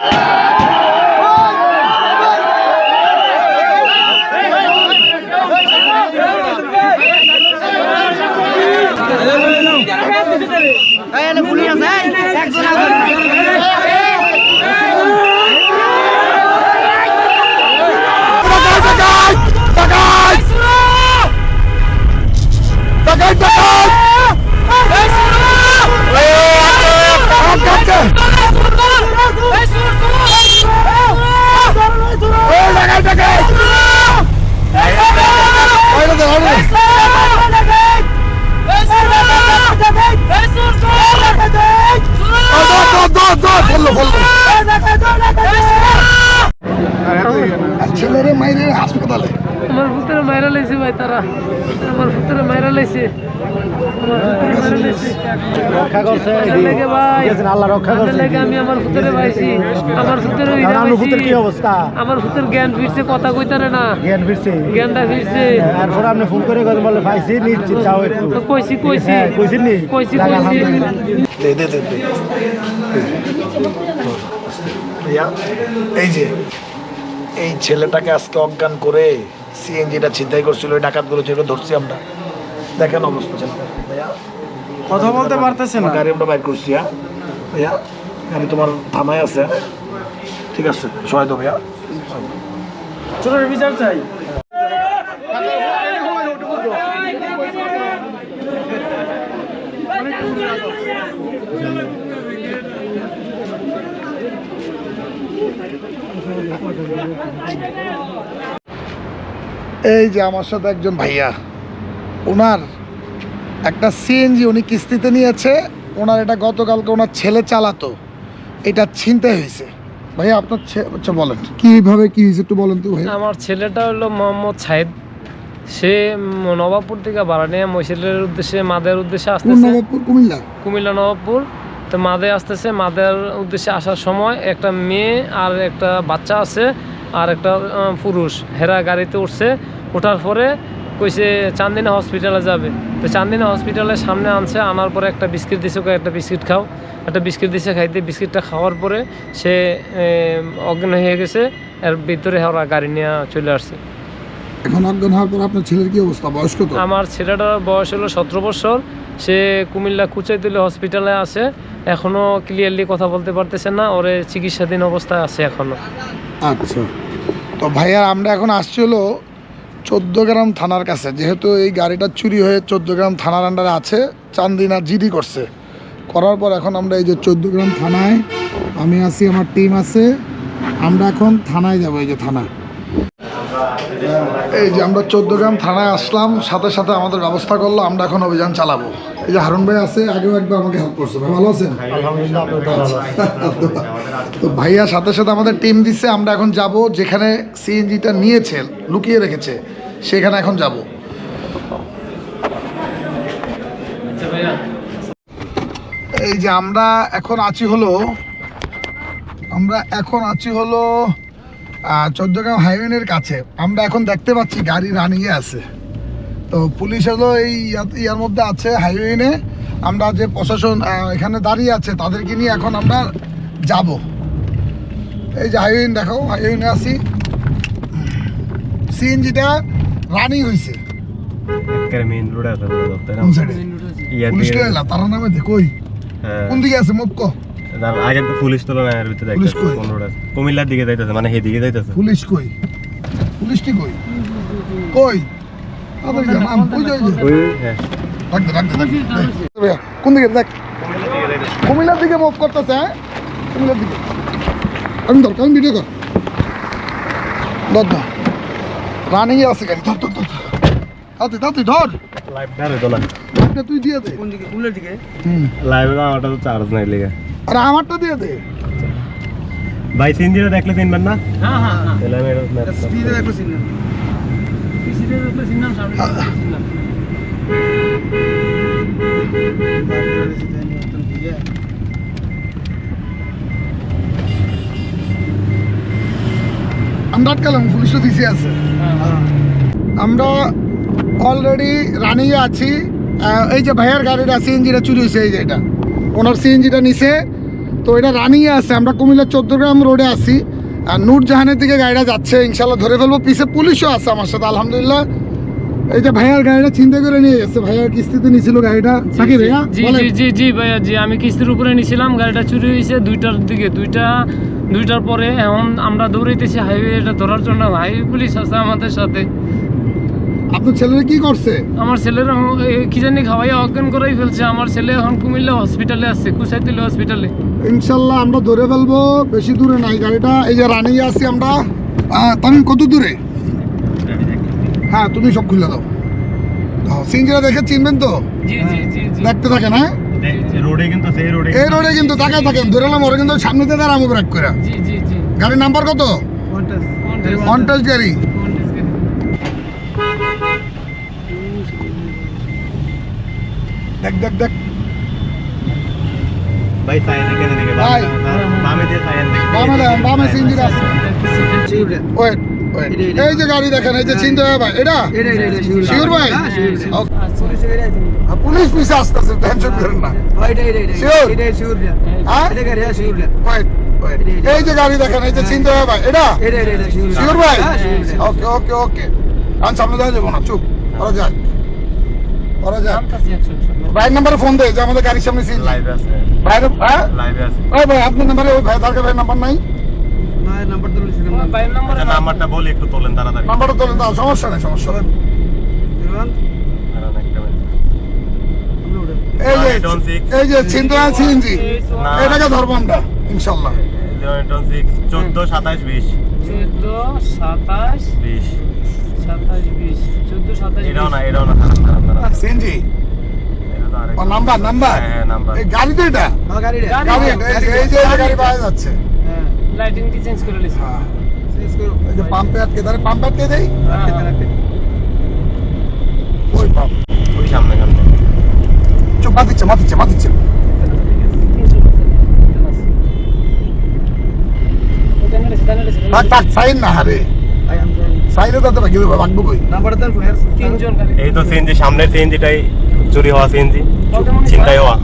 Yeah. ছেলেরে মাইরে হাসপাতালে। আমার পুত্রে মাইরা লাইছে ভাই তারা। আমার পুত্রে মাইরা লাইছে। আমার পুত্রে মাইরা লাইছে। রক্ষা করছে। তার লেগে ভাই ঠিক আছে, আল্লাহ রক্ষা তার করছে। লেগে আমি আমার পুত্রে পাইছি আমার পুত্রে আর আলু ফুতের কি অবস্থা? আমার পুত্রের জ্ঞান ফিরছে কথা কইতারে না। জ্ঞান ফিরছে। জ্ঞানটা ফিরছে। এরপর আপনি ফোন করে বলে পাইছি কইছি কইছি। হ্যাঁ কইছেন নি? কইছি কইছি। আলহামদুলিল্লাহ। দে দে দে দে। এই যে এই ছেলেটাকে আজকে অজ্ঞান করে সিএনজিটা ছিনতাই করছিল ওই ডাকাত ডাকাতগুলো ছিল ধরছি আমরা। দেখেন অবস্থা কথা বলতে পারতেছে না। গাড়ি আমরা বাইর করছি হ্যাঁ? ভাইয়া গাড়ি তোমার থানায় আছে। ঠিক আছে সবাই তো ভাইয়া। চোরের বিচার চাই। এই যে আমার সাথে একজন ভাইয়া, ওনার একটা সিএনজি উনি কিস্তিতে নিয়েছে, ওনার এটা গতকালকে ওনার ছেলে চালাতো, এটা ছিনতাই হয়েছে। ভাইয়া, আপনার আচ্ছা বলেন, কীভাবে কি হয়েছে একটু বলেন তো ভাই আমার ছেলেটা হলো মোহাম্মদ সাহেদ সে নবাবপুর থেকে বারানিয়া মহিষেলের উদ্দেশ্যে মাদের উদ্দেশ্যে আসতেছে। কুমিল্লা? কুমিল্লা নবাবপুর। তো মাদে আসতেছে মাদের উদ্দেশ্যে আসার সময় একটা মেয়ে আর একটা বাচ্চা আছে আর একটা পুরুষ। হেরা গাড়িতে উঠছে ওঠার পরে কইছে চান্দিনা হসপিটালে যাবে। তো চান্দিনা হসপিটালের সামনে আনছে আনার পরে একটা বিস্কিট দিছে ওকে একটা বিস্কিট খাও। একটা বিস্কিট দিছে খাইতে বিস্কিটটা খাওয়ার পরে সে অজ্ঞান হয়ে গেছে এর ভিতরে ওরা গাড়ি নিয়ে চলে আসছে। এখন অজ্ঞান হওয়ার পর আপনার ছেলের কি অবস্থা? বয়স কত? আমার ছেলেটার বয়স হলো সতেরো বছর। সে কুমিল্লা কুচাইতুলি হসপিটালে আছে। এখনও ক্লিয়ারলি কথা বলতে পারতেছে না। ওরে চিকিৎসাধীন অবস্থায় আছে এখনও। আচ্ছা। তো ভাইয়া আমরা এখন আসছি হলো চোদ্দ গ্রাম থানার কাছে। যেহেতু এই গাড়িটা চুরি হয়ে চোদ্দ গ্রাম থানার আন্ডারে আছে চান্দিনা জিডি করছে। করার পর এখন আমরা এই যে চোদ্দ গ্রাম থানায় আমি আছি আমার টিম আছে। আমরা এখন থানায় যাব এই যে থানা। এই যে আমরা চোদ্দ গ্রাম থানায় আসলাম সাথে সাথে আমাদের ব্যবস্থা করল আমরা এখন অভিযান চালাবো। এই যে হারুন ভাই আছে আগেও একবার আমাকে হেল্প করছে। ভাই ভালো আছেন? তো ভাইয়া সাথে সাথে আমাদের টিম দিচ্ছে আমরা এখন যাব যেখানে সিএনজিটা নিয়েছে লুকিয়ে রেখেছে সেখানে এখন যাব। এই যে আমরা এখন আছি হলো আমরা এখন আছি হলো আহ, চৌদ্দগ্রাম হাইওয়েনের কাছে। আমরা এখন দেখতে পাচ্ছি গাড়ি রানিয়ে আছে। তো পুলিশ হলো এই ইয়ার মধ্যে আছে হাইওয়েনে। আমরা যে প্রশাসন আহ, এখানে দাঁড়িয়ে আছে তাদেরকে নিয়ে এখন আমরা যাব। এই যে হাইওয়েন দেখো হাইওয়েনে আছি। সিএনজিটা রানিং হয়েছে তারা নামে দে কই? কোন দিকে আছে মুখ আগে তো পুলিশ তো এর ভিতরে পুলিশ কই? আছে। কুমিল্লার দিকে যাইতেছে মানে হেদিকে যাইতেছে। পুলিশ কই? পুলিশ কি কই? কই? তাড়াতাড়ি যা, নাম কই যাই ওই হ্যাঁ। রাখ রাখ রাখ কোন দিকে? দেখ। কুমিল্লার দিকে মুভ করতেছে হ্যাঁ? কুমিল্লার দিকে। আমি ধর ভিডিও কর। ধর ধর। রানিং এ আছে গাড়ি ধর ধর ধর তাতে তাতে ধর। লাইভ তুই দিয়ে দে। কোন দিকে? কুলের দিকে? হুম। লাইভে আমারটা তো চার্জ নাই লেগে। আর আমারটা দিয়ে দে। ভাই দেখলে চিনবেন না? হ্যাঁ হ্যাঁ হ্যাঁ। আমরা আটকালাম পুলিশ তো দিছে আছে। আমরা অলরেডি রানিংয়ে আছি। এই যে ভাইয়ার গাড়িটা সিএনজিটা চুরি হয়েছে এই যে এটা। ওনার সিএনজিটা নিছে। তো এটা রানিং আছে আমরা কুমিল্লা চোদ্দ গ্রাম রোডে আছি। আর নূরজাহানের দিকে গাড়িটা যাচ্ছে ইনশাল্লাহ ধরে ফেলব। পিছে পুলিশও আছে আমার সাথে আলহামদুলিল্লাহ। এই যে ভাইয়ার গাড়িটা চিন্তা করে নিয়ে গেছে ভাইয়ার কিস্তিতে নিয়েছিল গাড়িটা। নাকি ভাইয়া? জি। জি জি জি ভাইয়া জি আমি কিস্তির উপরে নিছিলাম গাড়িটা চুরি হয়েছে দুইটার দিকে দুইটা দুইটার পরে এখন আমরা দৌড়াইতেছি হাইওয়েটা ধরার জন্য হাইওয়ে পুলিশ আছে আমাদের সাথে। আপনার ছেলেরা কি করছে? আমার ছেলের কি জানি খাওয়াই অজ্ঞান করাই ফেলছে। আমার ছেলে এখন কুমিল্লা হসপিটালে আছে কুসাইতিল হসপিটালে ইনশাল্লাহ আমরা ধরে ফেলব বেশি দূরে নাই। গাড়িটা এই যে রানিং আছি আমরা। তামিম কত দূরে? হ্যাঁ তুমি সব খুলে দাও। সিঙ্গিরা দেখে চিনবেন তো? জি জি জি জি। দেখতে থাকেন হ্যাঁ? রোডে কিন্তু সেই রোডে এই রোডে কিন্তু। তাকায় থাকেন। ধরে এলাম ওরা কিন্তু সামনেতে দাঁড়াবো ব্রেক করে। জি জি জি। গাড়ির নাম্বার কত? অনটাচ গাড়ি। দেখ দেখ দেখ ভাই সাইন দেখে দিকে ভাই। বামে দিয়ে সাইন দেখে বামে বামে সিঙ্গিরা আছে ওয়েট। এই যে গাড়ি দেখেন এই যে চিনতে ভাই এটা শিউর ভাই হ্যাঁ. পুলিশ এখানে পিছে আসতেছে টেনশন করেন না। হ্যাঁ হ্যাঁ। এই যে গাড়ি দেখেন এই যে চিনতে ভাই এটা শিউর ভাই হ্যাঁ, ওকে ওকে ওকে আমি সামনে দেওয়া যাব না চুপ ওরা যায় ওরা যায় ভাইয়ের নাম্বারে ফোন দে যে আমাদের গাড়ির সামনে সিল লাইভ আছে। ভাইয়ের হ্যাঁ? লাইভে আছে। ওই ভাই আপনার নাম্বারে ওই ভাই তারকে ভাইয়ের নাম্বার নাই না, নাম্বার তো বলেছিলাম না। আচ্ছা নাম্বারটা বলি একটু তোলেন তাড়াতাড়ি। নাম্বারটা তোলেন দাও সমস্যা নেই সমস্যা নেই। এই যে চিন্তা সিএনজি এটাকে ধরবো আমরা ইনশাল্লাহ। চোদ্দ সাতাশ বিশ। চোদ্দ সাতাশ বিশ। সাতাশ বিশ। চোদ্দ সাতাশ এটাও না এটাও না সিএনজি নাম্বার নাম্বার? হ্যাঁ, হ্যাঁ, নাম্বার। এই গাড়ি তো এটা? গাড়ি এই যে- গাড়ি পাওয়া যাচ্ছে। হ্যাঁ, লাইটিং কি চেঞ্জ করে হ্যাঁ, চেঞ্জ করো। এই যে পাম্পে আটকে ধরে পাম্পে আটকে দেই। ওই পাম্প ওই সামনে সামনে। চুপ মাতিচ্ছে মাতিচ্ছে মাতিচ্ছে থাক থাক সাইন না হারে আই এম সরি। সাইনে তো বাকি রাখব কই নাম্বারটা দেন, ফোন আছে। তিনজন এই তো সিএনজি সামনের সিএনজিটাই চুরি হওয়া সিএনজি চিন্তাই হওয়া।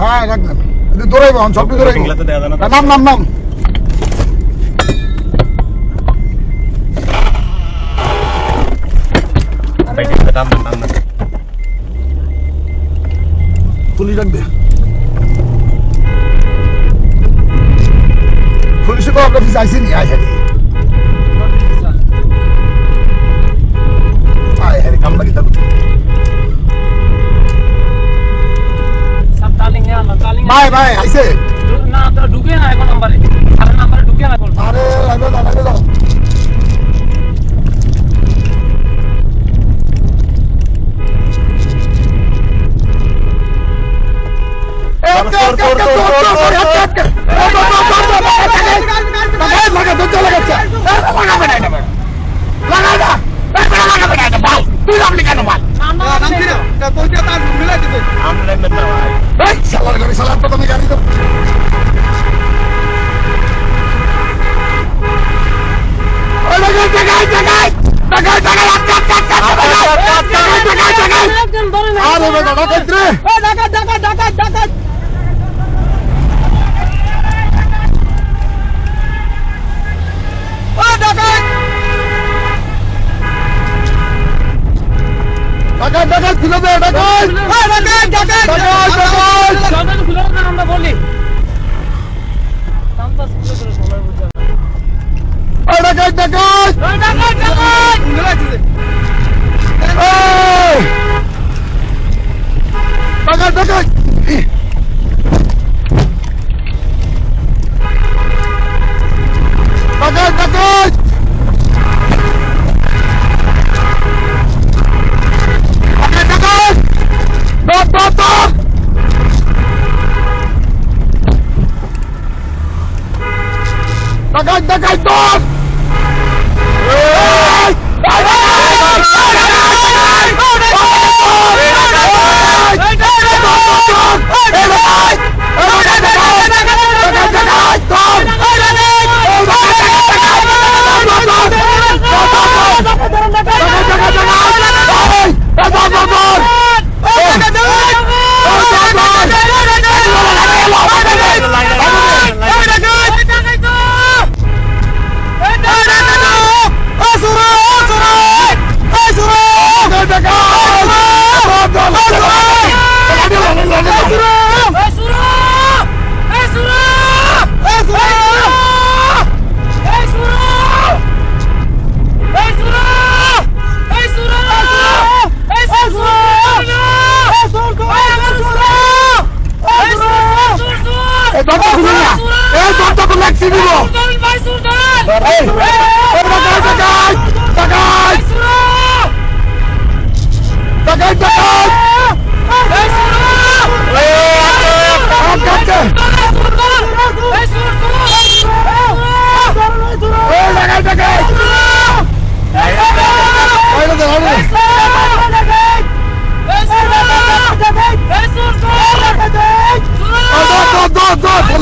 হ্যাঁ দৌড়াইবো সবটি দৌড়াইবো? নাম নাম নাম। পুলিশ পুলিশে তো আপনার অফিস আইসি নি? টালিং বাই বাই না তো ঢুকে না এখন নাম্বারে আরে নাম্বারে ঢুকে না বল আরে লাগবে দাও লাগবে না ভাই। সালার গাড়ি সালার ডাকাত ডাকাত ডাকাত খুলে দে ডাকাত ডাকাত ডাকাত সবাই খুলে দেন আমরা বলি। কামটা খুলে করে সবাই বুঝা ডাকাত। ডাকাত ডাকাত ডাকাত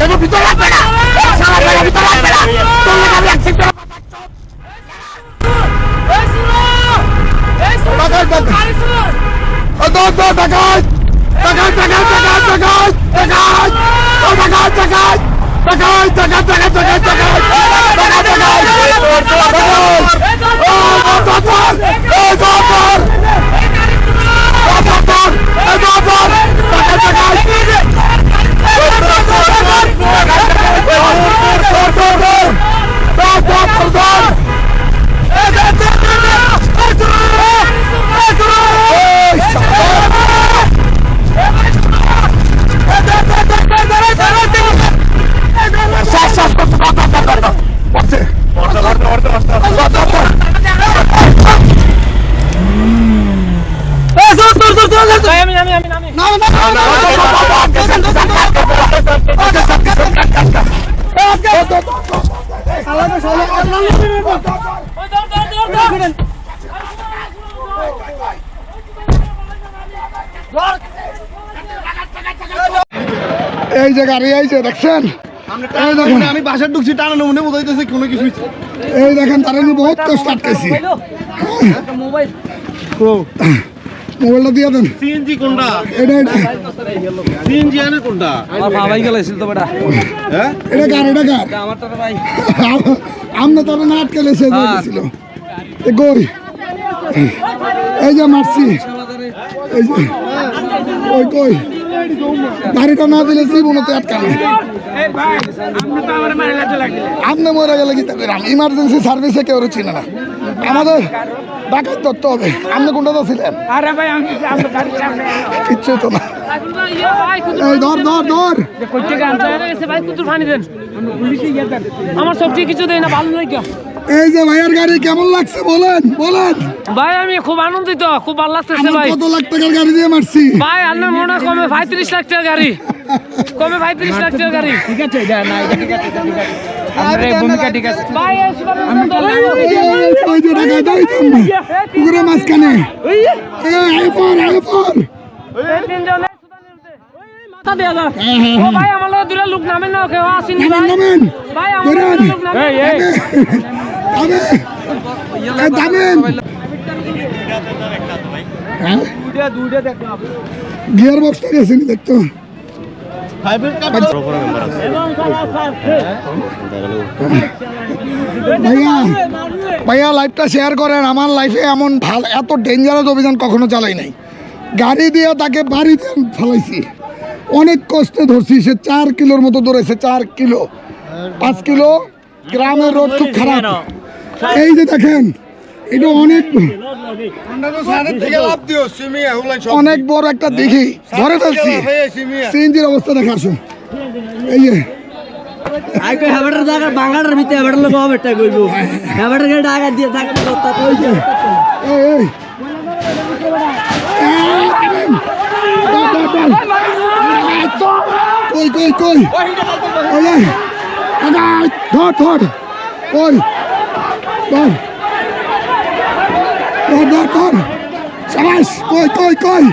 দেখো ভিতরে লাগবে না। সারা জায়গা ভিতরে লাগবে না। তোর লাগে আমি অ্যাক্সিডেন্ট দর দর এই যে গাড়ি আইছে দেখছেন? আমি বাসার ঢুকছি টানানো মনে বোঝাইতেছে কোনো কিছু এই দেখেন তারা আমি বহুত কষ্ট আটকেছি মোবাইলটা দিয়ে দেন। সিএনজি কোনটা? এটা এটা। সিএনজি আনে কোনটা? হ্যাঁ? এটা কার এটা কার? আমরা তোর না আটকেলে সে ছিল এ কই এই যে মারছি। এই যে ওই কই বাড়িটা না দিলে জীবনতে আটকানো আপনি মরে গেলে কি ইমার্জেন্সি সার্ভিসে কেউ চিনে না। আমাদের ডাকাত তত্ত্ব হবে। আপনি কোনটা তো ছিলেন কিচ্ছু তো না। ধর ধর ধর। আমার সবজি কিছু দেয় না ভালো এই যে ভাইয়ার গাড়ি কেমন লাগছে বলেন বলেন। ভাই আমি খুব আনন্দিত খুব ভালো লাগতেছে ভাই। কত লাখ টাকার গাড়ি দিয়ে মারছি। ভাই আপনার মনে কমে পঁয়ত্রিশ লাখ টাকা গাড়ি। কমে পঁয়ত্রিশ লাখ টাকা গাড়ি। ঠিক আছে এটা না এটা ঠিক আছে ঠিক আছে। আমরা এই ভূমিকা ঠিক আছে। ভাই এই, এই, ওই যে টাকা দাই তো এই আয় পর এই তিনজন এই সুদানের মধ্যে। মাথা দেয়া যা। ও ভাই আমার লগে লোক নামেন না কেউ আসেনি নামেন ভাই। আমার লোক নামেন এই এই। এই দামেন। হ্যাঁ? গিয়ার বক্সটা গেছে নি দেখতো। বড় বড় ভাইয়া ভাইয়া লাইফটা শেয়ার করেন, আমার লাইফে এমন ভালো এত ডেঞ্জারাস অভিযান কখনো চালাই নাই। গাড়ি দিয়ে তাকে বাড়িতে ফেলাইছি। অনেক কষ্টে ধরছি, সে চার কিলোর মতো দৌড়াইছে, চার কিলো। পাঁচ কিলো, গ্রামের রোড খুব খারাপ। এই যে দেখেন এটা অনেক অনেক বড় একটা দিঘি ধরে ফেলছি। সিএনজির অবস্থা দেখা আসুন এই যে। আই হেবাটার জায়গা বাংলাটার ভিতরে হেবাটার লোক হবে এটা হেবাটার গাড়ি আগা দিয়ে এই কই কই কই? ওই ধর ধর। কই? ধর। উদ্ধার কর সবাই কই কই কই?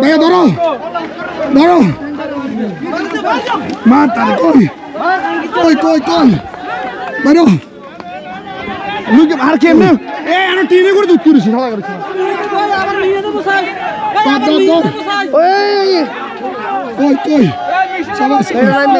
ভাইয়া ধরো ধরো। মা তার কই? কই কই কই? বেরো লুকে আর কেমনে এ আর টিভি করে দুধ তুলিস সাদা করে পাঁচ দর দর ওই কই কই? সবাই লাইন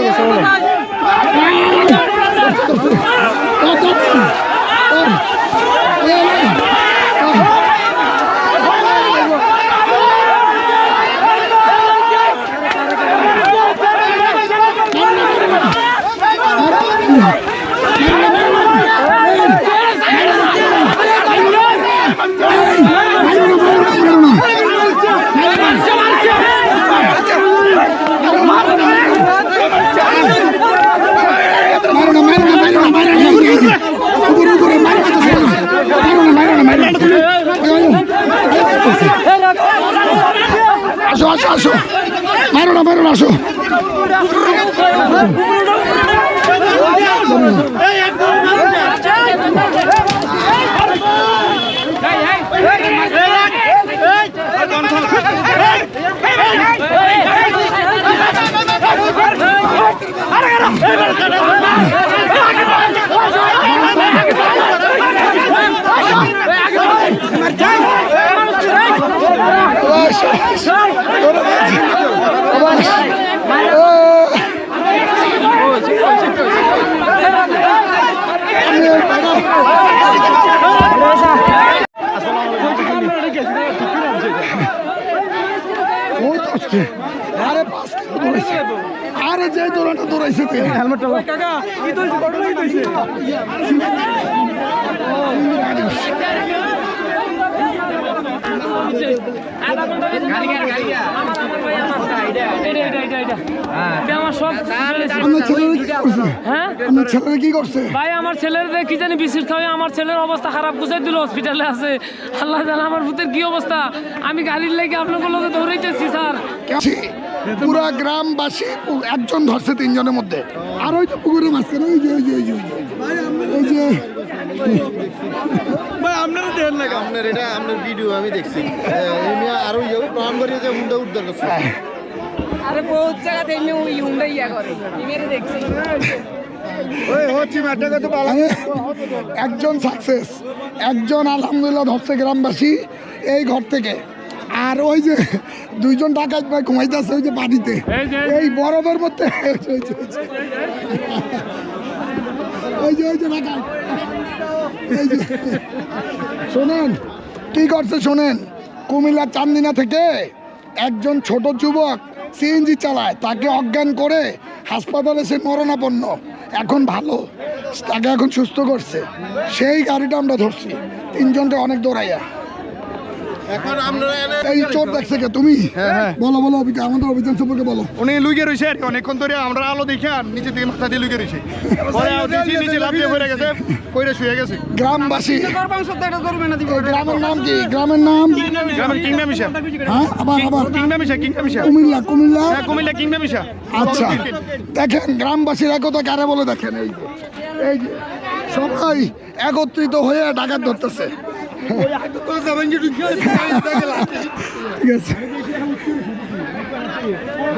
মারো না মারো না আসো আসো, আসো। ধরে নিয়েছি। আবার আসো। আহ। ওই তো আসছে। আরে পাঁচ কিলো দৌড়াইছে। আরে যে দৌড়াটা দৌড়াইছে তুই হেলমেটটা আমার সব কি হ্যাঁ? আপনার ভাই আমার ছেলের কি জানি বিশির খাওয়া আমার ছেলের অবস্থা খারাপ গুছাই দিল হসপিটালে আছে। আল্লাহ জানে আমার ভূতের কি অবস্থা। আমি গাড়ির লেগে আপনাদের লোকে দৌড়াইতেছি স্যার। পুরা গ্রামবাসী একজন ধরছে তিনজনের মধ্যে। আর ওই তো পুকুরের মাঝখানে ওই যে ওই যে ওই যে ওই যে। ভাই আপনারা দেন না আপনার এটা আপনার ভিডিও আমি দেখছি। আর ওই যাবে প্রাণ করিয়ে যে হুন্ডা উদ্ধার করছে। আরে বহুত জায়গাতে এমনি ওই হুন্ডা ইয়া করে। দেখছি। আমি একজন সাকসেস একজন আলহামদুলিল্লাহ ধরছে গ্রামবাসী এই ঘর থেকে। আর ওই যে দুইজন ডাকাত ভাই ঘুমাইতেছে ওই যে বাড়িতে। এই বরফের মধ্যে ওই যে, ওই যে, ওই যে। ওই যে ওই যে। ডাকাত শোনেন কি করছে শোনেন? কুমিল্লা চান্দিনা থেকে একজন ছোট যুবক সিএনজি চালায়। তাকে অজ্ঞান করে হাসপাতালে সে মরণাপন্ন। এখন ভালো। তাকে এখন সুস্থ করছে। সেই গাড়িটা আমরা ধরছি। তিনজনকে অনেক দৌড়াইয়া। এখন এই দেখছে কে? তুমি? হ্যাঁ, হ্যাঁ। বলো বলো আমাদের অভিযান সম্পর্কে বলো। উনি লুকে রয়েছে আর অনেকক্ষণ ধরে আমরা আলো দেখে আর নিচে থেকে মাথা দিয়ে লুকে রয়েছে। পরে দেখি নিচে লাফিয়ে পড়ে গেছে কইরে শুয়ে গেছে। গ্রামবাসী। গ্রামের নাম কি? গ্রামের নাম? গ্রামের কিংডা মিশা। হ্যাঁ আবার আবার। কুমিল্লা কুমিল্লা? হ্যাঁ আচ্ছা। দেখেন গ্রামবাসীর একতা কারে বলে দেখেন এই এই যে সবাই একত্রিত হয়ে ডাকাত ধরতেছে। ঠিক আছে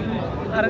আরে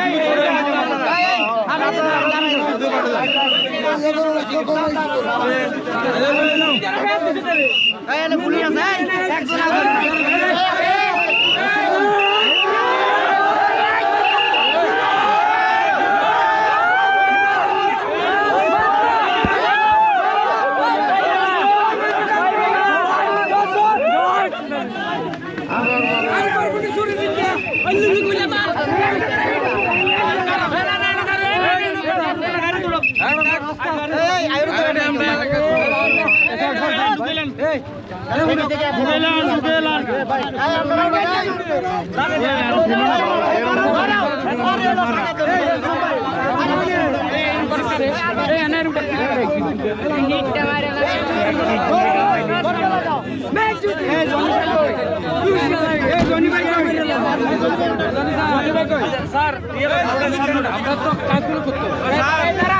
কে পুলিশ আছে একজন স্যার আমরা তো কাজগুলো করতে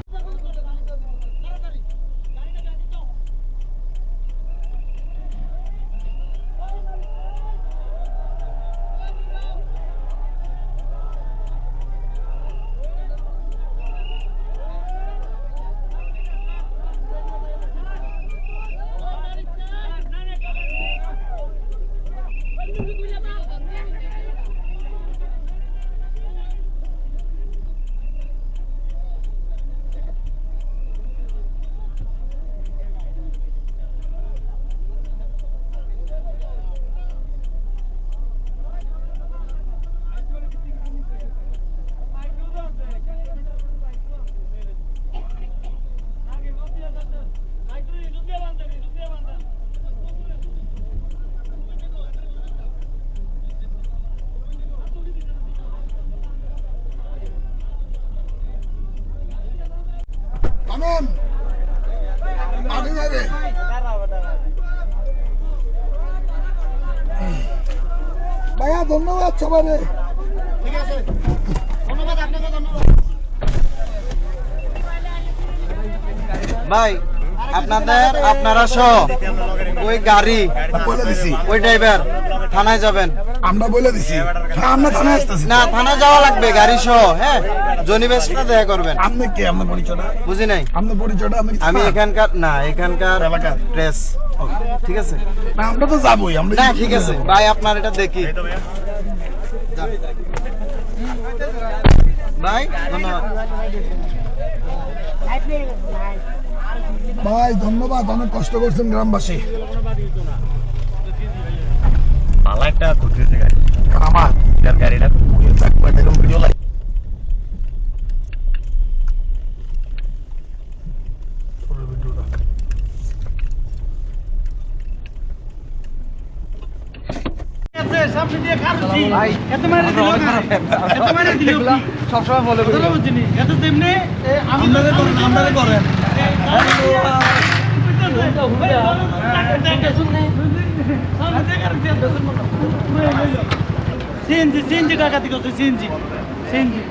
থামুন মাঠে যাবে ভাইয়া ধন্যবাদ সবাই ভাই আপনাদের আপনারা সহ ওই গাড়ি বলে দিছি। ওই ড্রাইভার থানায় যাবেন। আমরা বলে দিছি। আমরা থানায় আসতেছি। না থানায় যাওয়া লাগবে গাড়ি সহ হ্যাঁ? জনিবের সাথে দেখা করবেন। আপনি কে? আপনার পরিচয়টা? বুঝি নাই? আপনার পরিচয়টা কি আমি এখানকার না এখানকার? প্রেস ঠিক আছে? না আমরা তো যাবোই আমরা না ঠিক আছে। ভাই আপনার এটা দেখি। ভাই ধন্যবাদ। ভাই ধন্যবাদ। অনেক কষ্ট করছেন গ্রামবাসী। পালা একটা ক্ষতি গাড়ি। আমার গাড়িটা এরকম ভিডিও লাইক আপনাদের করেন আপনাদের করেন। শুনতে সিএনজি সিএনজি ডাকাতি করছে সিএনজি। সিএনজি।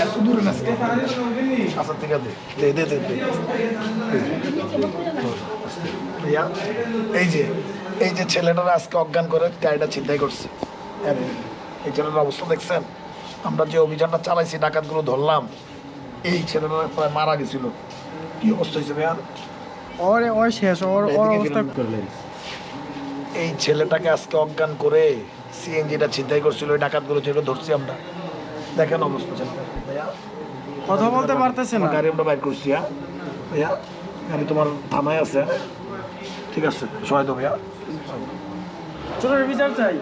এত দূরে থেকে দে দে দে দে এই যে এই যে ছেলেটারা আজকে অজ্ঞান করে গাড়িটা চিন্তাই করছে আরে, এই ছেলেটার অবস্থা দেখছেন আমরা যে অভিযানটা চালাইছি ডাকাতগুলো ধরলাম এই ছেলেটা প্রায় মারা গেছিল। কি অবস্থা হয়েছে ভাইয়া? ওর ওর শেষ ওর ওর অবস্থা। এই ছেলেটাকে আজকে অজ্ঞান করে সিএনজিটা ছিনতাই করছিল ওই ডাকাতগুলো ছিল ধরছি আমরা। দেখেন অবস্থা ছেলেটা। ভাইয়া কথা বলতে পারতেছে না। গাড়ি আমরা বাইর করছি হ্যাঁ? ভাইয়া গাড়ি তোমার থানায় আছে। ঠিক আছে সবাই তো ভাইয়া। চোরের বিচার চাই